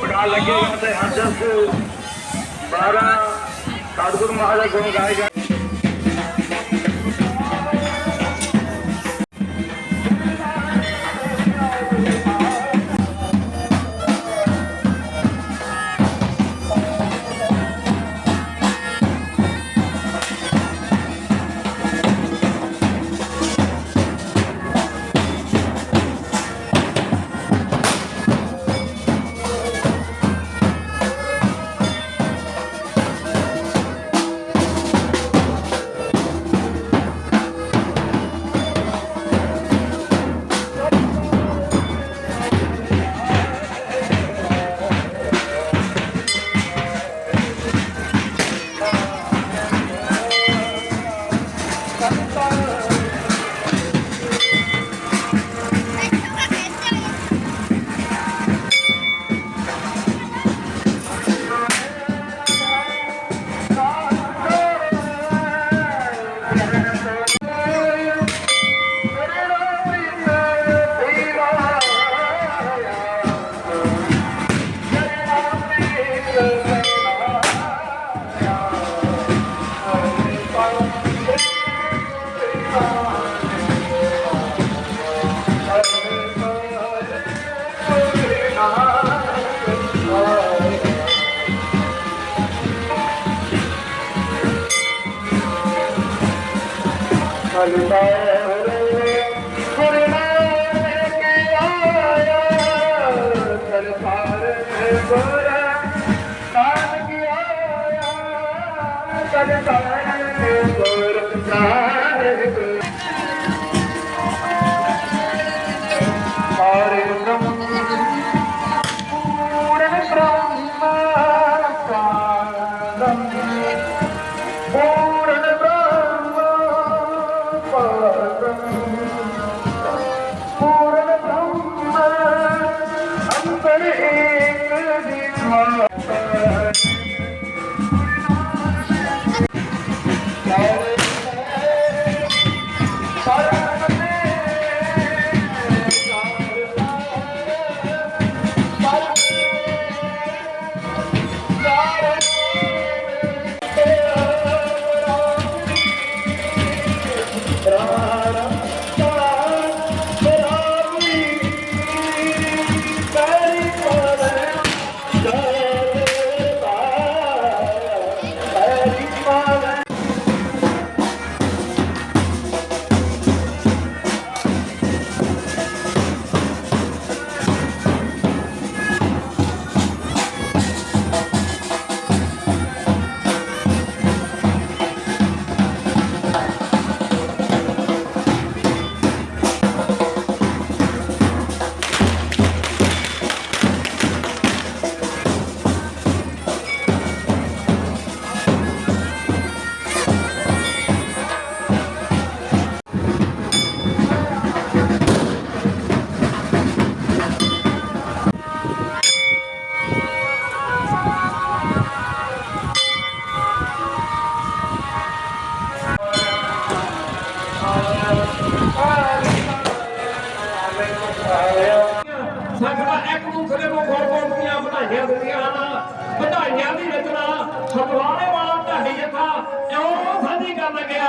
ਪੜਾ ਲੱਗੇ ਤੇ ਹਰ ਹਰਜਸ 12 ਸਤਿਗੁਰੂ ਮਹਾਰਾਜ ਗੁਣ ਗਾਏ हल ਸੰਗਤਾਂ ਇੱਕ ਦੂਸਰੇ ਨੂੰ ਗੁਰਪੁਰਬ ਦੀਆਂ ਵਧਾਈਆਂ ਦਿੰਦੀਆਂ ਹਨ। ਵਧਾਈਆਂ ਦੀ ਰਚਨਾ ਸਤਵਾਲੇ ਵਾਲਾ ਢਾਡੀ ਜਥਾ, ਇਉਂ ਸਾਂਝੀ ਕਰਨ ਗਿਆ।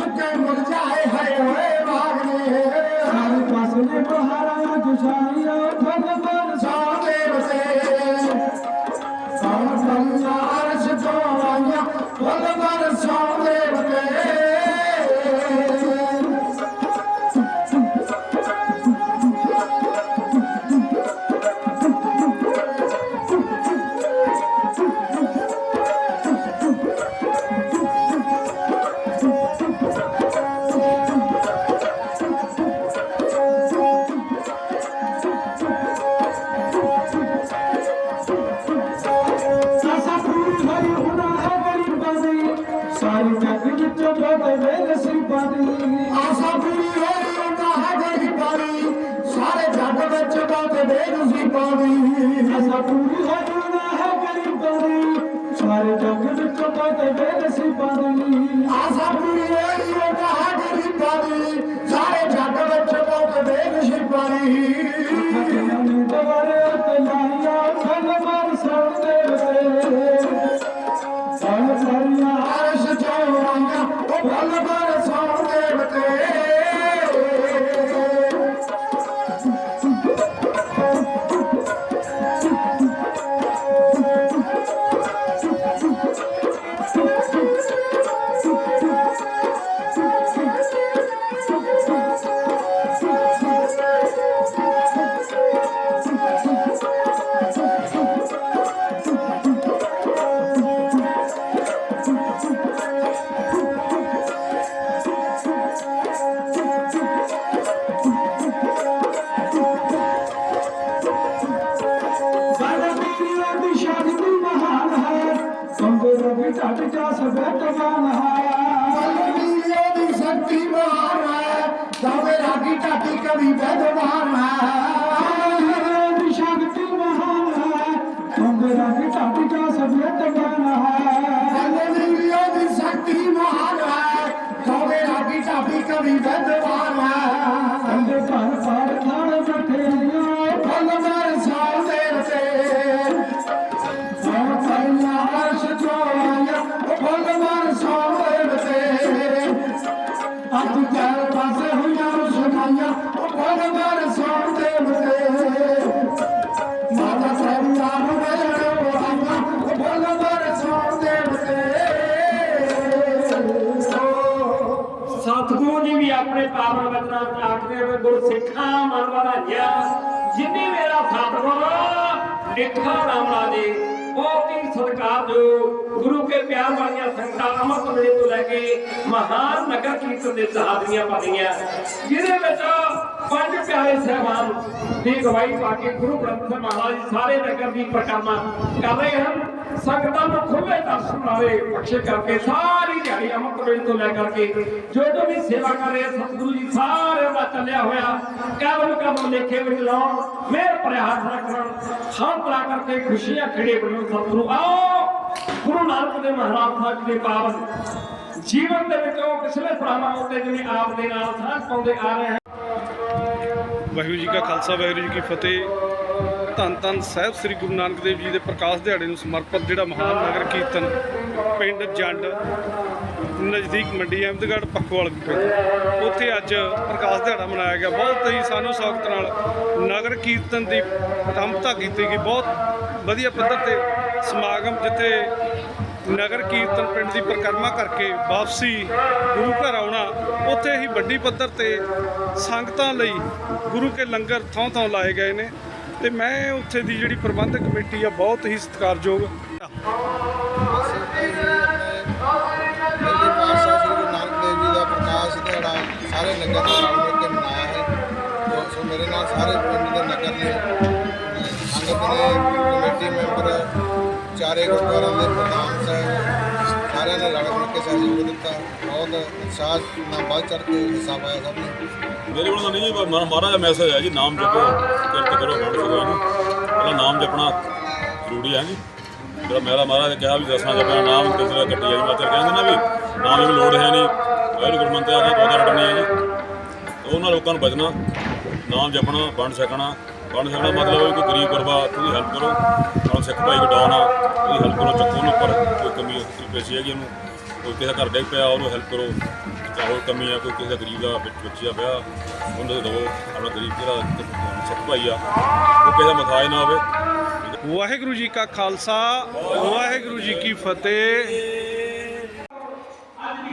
i'm going when the ਗਰੀਬਾਂ ਅਸਾਂ ਪੂਰੀ ਲੜਨਾ ਹੈ ਗਰੀਬਾਂ ਦੀ। ਸਾਰੇ ਜੱਗ ਵਿੱਚ ਪਤਾ ਵੇ ਨਸੀਬਾਂ ਦੀ ਆਸਾਂ ਪੂਰੀ Andorra. ਡੇਠਾ ਰਾਮਲਾ ਜੀ ਬਹੁਤ ਹੀ ਸਤਿਕਾਰਯੋਗ ਗੁਰੂ ਕੇ ਪਿਆਰ ਵਾਲੀਆਂ ਸੰਗਤਾਂ ਅਮਰਤ ਵੇਲੇ ਕੇ ਮਹਾਨ ਨਗਰ ਕੀਰਤਨ ਦੇ ਸਹਾਬੀਆਂ ਬਣੀਆਂ ਜਿਹਦੇ ਵਿੱਚ ਪੰਜ ਪਿਆਰੇ ਸਹਿਬਾਨ ਦੀ ਗਵਾਹੀ ਪਾ ਕੇ ਗੁਰੂ ਗ੍ਰੰਥ ਮਹਾਰਾਜ ਸਾਰੇ ਨਗਰ ਦੀ ਪ੍ਰਕਾਮਾ ਕਰ ਰਹੇ ਹਨ। ਸੰਗਤਾਂ ਨੂੰ ਖੁੱਲੇ ਦਰਸ਼ਨ ਵਾਲੇ ਬਖਸ਼ੇ ਕਰਕੇ ਸਾਰੀ ਦਿਹਾੜੀ ਅਮਰ ਤੋਂ ਲੈ ਕਰਕੇ ਜੋ ਜੋ ਵੀ ਸੇਵਾ ਕਰ ਰਹੇ ਸਤਿਗੁਰੂ ਜੀ, ਸਾਰੇ ਦਾ ਚੱਲਿਆ ਹੋਇਆ। ਕਦਮ ਕਦਮ ਲੇਖੇ ਵਿੱਚ ਲਾਉਣ, ਮਿਹਰ ਪ੍ਰਿਆਸ ਰੱਖਣ, ਹਰ ਤਰ੍ਹਾਂ ਕਰਕੇ ਖੁਸ਼ੀਆਂ ਖੜੇ ਬਣੋ ਸਤਿਗੁਰੂ ਆਓ। ਗੁਰੂ ਨਾਨਕ ਦੇ ਮਹਾਰਾਜ ਸਾਹਿਬ ਦੇ ਪਾਵਨ ਜੀਵਨ ਦੇ ਵਿੱਚ ਉਹ ਪਿਛਲੇ ਭਰਾਵਾਂ ਉੱਤੇ ਜਿਵੇਂ ਆਪ ਦੇ ਨਾਲ ਸਾਹ ਪਾਉਂਦੇ ਆ ਰਹੇ ਹਨ। ਵਾਹਿਗੁਰੂ ਜੀ ਕਾ ਖਾਲਸਾ, ਵਾਹਿਗੁਰੂ ਜੀ ਕੀ ਫਤਿਹ। ਧੰਨ ਧੰਨ ਸਾਹਿਬ ਸ੍ਰੀ ਗੁਰੂ ਨਾਨਕ ਦੇਵ ਜੀ ਦੇ ਪ੍ਰਕਾਸ਼ ਦਿਹਾੜੇ ਨੂੰ ਸਮਰਪਿਤ ਜਿਹੜਾ ਮਹਾਨ ਨਗਰ ਕੀਰਤਨ ਪਿੰਡ ਜੰਡ ਨਜ਼ਦੀਕ ਮੰਡੀ ਅਹਿਮਦਗੜ੍ਹ ਪਖਵਾਲ ਵਿਖੇ। ਉੱਥੇ ਅੱਜ ਪ੍ਰਕਾਸ਼ ਦਿਹਾੜਾ ਮਨਾਇਆ ਗਿਆ। ਬਹੁਤ ਹੀ ਸਾਨੂੰ ਸੌਖਤ ਨਾਲ ਨਗਰ ਕੀਰਤਨ ਦੀ ਤਮਤਾ ਕੀਤੀ ਗਈ। ਬਹੁਤ ਵਧੀਆ ਪੱਧਰ ਤੇ ਸਮਾਗਮ ਜਿੱਥੇ ਨਗਰ ਕੀਰਤਨ ਪਿੰਡ ਦੀ ਪਰਿਕਰਮਾ ਕਰਕੇ ਵਾਪਸੀ ਗੁਰੂ ਘਰ ਆਉਣਾ, ਉੱਥੇ ਹੀ ਵੱਡੀ ਪੱਧਰ ਤੇ ਸੰਗਤਾਂ ਲਈ ਗੁਰੂ ਕੇ ਲੰਗਰ ਥਾਂ ਥਾਂ ਲਾਏ ਗਏ ਨੇ ਤੇ ਮੈਂ ਉੱਥੇ ਦੀ ਜਿਹੜੀ ਪ੍ਰਬੰਧਕ ਕਮੇਟੀ ਆ, ਬਹੁਤ ਹੀ ਸਤਿਕਾਰਯੋਗ ਪਹਿਲੀ ਪਾਤਸ਼ਾਹ ਗੁਰੂ ਨਾਨਕ ਦੇਵ ਜੀ ਦਾ ਪ੍ਰਕਾਸ਼ ਦਿਹਾੜਾ ਸਾਰੇ ਨਗਰ ਕੇ ਮਨਾਇਆ ਹੈ ਸੋ- ਮੇਰੇ ਨਾਲ ਸਾਰੇ ਪਿੰਡ ਦੇ ਨਗਰ ਨੇ, ਸੰਗਤ ਨੇ ਕਮੇਟੀ ਮੈਂਬਰ ਚਾਰੇ ਗੁਰਦੁਆਰਿਆਂ ਦੇ ਪ੍ਰਧਾਨ ਸਾਹਿਬ, ਸਾਰਿਆਂ ਨੇ ਰਲ ਮਿਲ ਕੇ ਸਹਿਯੋਗ ਦਿੱਤਾ। ਬਹੁਤ ਉਤਸ਼ਾਹ ਨਾਲ ਵੱਧ ਚੜ੍ਹ ਕੇ ਹਿੱਸਾ ਪਾਇਆ ਸਭ ਨੇ ਮੇਰੇ ਕੋਲ ਤਾਂ ਨਹੀਂ ਜੀ, ਪਰ ਮਹਾਰਾਜ ਦਾ ਮੈਸੇਜ ਹੈ ਜੀ, ਨਾਮ ਜਪੋ, ਕਿਰਤ ਕਰੋ ਵੰਡ ਛਕੋ ਜੀ। ਪਹਿਲਾਂ ਨਾਮ ਜਪਣਾ ਜ਼ਰੂਰੀ ਹੈ ਜੀ। ਜਿਹੜਾ ਮੇਰਾ ਮਹਾਰਾਜ ਨੇ ਕਿਹਾ ਵੀ ਦਸਣਾ ਜਪਣਾ ਨਾਮ ਕਿਸੇ ਕੱਟੀ ਹੈ ਜੀ ਮੈਂ ਤਾਂ ਕਹਿੰਦੇ ਨਾ ਵੀ ਨਾਮ ਦੀ ਲੋੜ ਹੈ ਨਹੀਂ। ਵਾਹਿਗੁਰੂ ਗੁਰਮੰਤਰ ਆਦਾ ਤੋਦਾ ਰਟਣੀ ਹੈ ਜੀ। ਉਹਨਾਂ ਲੋਕਾਂ ਨੂੰ ਬਚਣਾ, ਨਾਮ ਜਪਣਾ ਬਣ ਸਕਣਾ ਵੰਡ ਛਕਣਾ ਮਤਲਬ ਹੈ ਕੋਈ ਗਰੀਬ ਗੁਰਬਾ ਉਹਦੀ ਹੈਲਪ ਕਰੋ। ਨਾਲ ਸਿੱਖ ਭਾਈ ਕਟਾਉਣਾ ਉਹਦੀ ਹੈਲਪ ਕਰੋ ਚੱਕੋ ਉਹਨੂੰ ਉੱਪਰ। ਕੋਈ ਕਮੀ ਪੇਸ਼ੀ ਹੈਗੀ ਉਹਨੂੰ ਕੋਈ ਕਿਸੇ ਦਾ ਘਰ ਡਿੱਗ ਪਿਆ ਉਹਨੂੰ ਹੈਲਪ ਕਰੋ। ਚਾਹੇ ਹੋਰ ਕਮੀ ਆ ਕੋਈ ਕਿਸੇ ਗਰੀਬ ਦਾ ਵਿੱਚ ਬੱਚਾ ਪਿਆ ਉਹਨੂੰ ਦੇ ਦਿਓ ਆਪਣਾ ਗਰੀਬ ਜਿਹੜਾ ਸਿੱਖ ਭਾਈ ਆ ਉਹ ਕਿਸੇ ਦਾ ਮਥਾਜ ਨਾ ਹੋਵੇ। ਵਾਹਿਗੁਰੂ ਜੀ ਕਾ ਖਾਲਸਾ ਵਾਹਿਗੁਰੂ ਜੀ ਕੀ ਫਤਿਹ।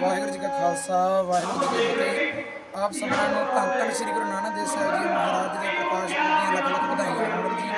ਵਾਹਿਗੁਰੂ ਜੀ ਕਾ ਖਾਲਸਾ ਵਾਹਿਗੁਰੂ ਜੀ ਕੀ ਫਤਿਹ। ਆਪ ਸਭਨਾਂ ਨੂੰ ਧੰਨ ਧੰਨ ਸ੍ਰੀ ਗੁਰੂ ਨਾਨਕ ਦੇਵ ਸਾਹਿਬ ਜੀ ਮਹਾਰਾਜ ਜੀ ਦੇ ਪ੍ਰਕਾਸ਼ ਪੁਰਬ ਦੀਆਂ ਲੱਖ ਲੱਖ ਵਧਾਈਆਂ। ਹੋਣ ਜੀ